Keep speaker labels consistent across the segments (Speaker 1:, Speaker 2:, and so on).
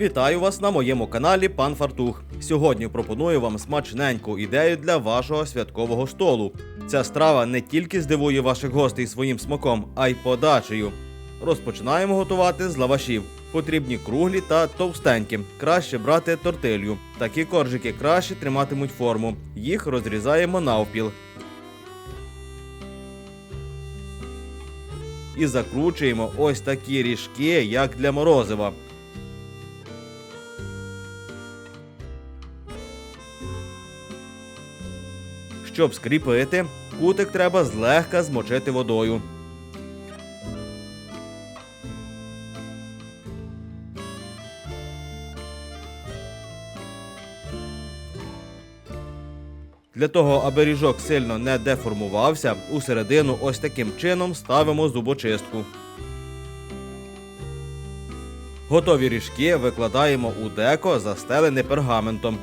Speaker 1: Вітаю вас на моєму каналі Пан Фартух. Сьогодні пропоную вам смачненьку ідею для вашого святкового столу. Ця страва не тільки здивує ваших гостей своїм смаком, а й подачею. Розпочинаємо готувати з лавашів. Потрібні круглі та товстенькі. Краще брати тортилью. Такі коржики краще триматимуть форму. Їх розрізаємо навпіл. І закручуємо ось такі ріжки, як для морозива. Щоб скріпити, кутик треба злегка змочити водою. Для того, аби ріжок сильно не деформувався, усередину ось таким чином ставимо зубочистку. Готові ріжки викладаємо у деко, застелене пергаментом.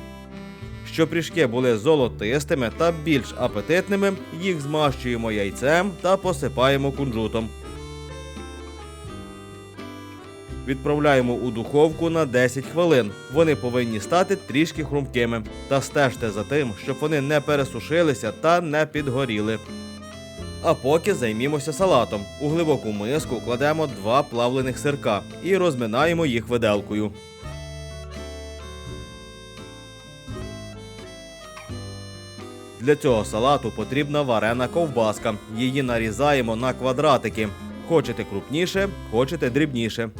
Speaker 1: Щоб ріжки були золотистими та більш апетитними, їх змащуємо яйцем та посипаємо кунжутом. Відправляємо у духовку на 10 хвилин. Вони повинні стати трішки хрумкими. Та стежте за тим, щоб вони не пересушилися та не підгоріли. А поки займімося салатом. У глибоку миску кладемо два плавлених сирка і розминаємо їх виделкою. Для цього салату потрібна варена ковбаска. Її нарізаємо на квадратики. Хочете крупніше, хочете дрібніше.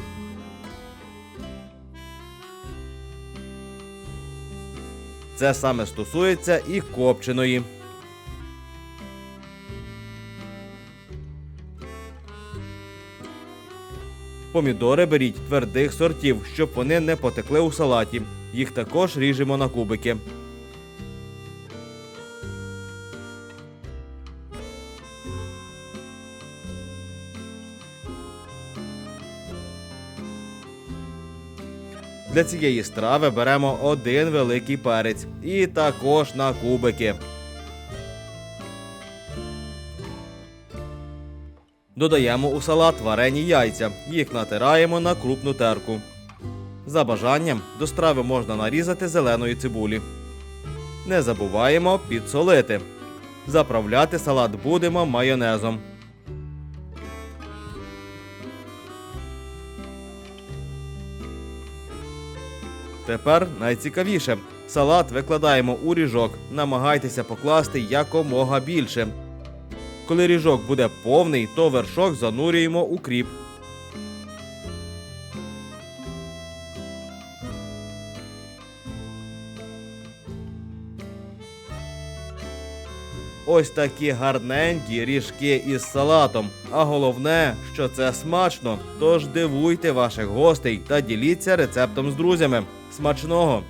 Speaker 1: Це саме стосується і копченої. Помідори беріть твердих сортів, щоб вони не потекли у салаті. Їх також ріжемо на кубики. Для цієї страви беремо один великий перець і також на кубики. Додаємо у салат варені яйця. Їх натираємо на крупну терку. За бажанням до страви можна нарізати зеленої цибулі. Не забуваємо підсолити. Заправляти салат будемо майонезом. Тепер найцікавіше. Салат викладаємо у ріжок. Намагайтеся покласти якомога більше. Коли ріжок буде повний, то вершок занурюємо у кріп. Ось такі гарненькі ріжки із салатом. А головне, що це смачно. Тож дивуйте ваших гостей та діліться рецептом з друзями. Смачного!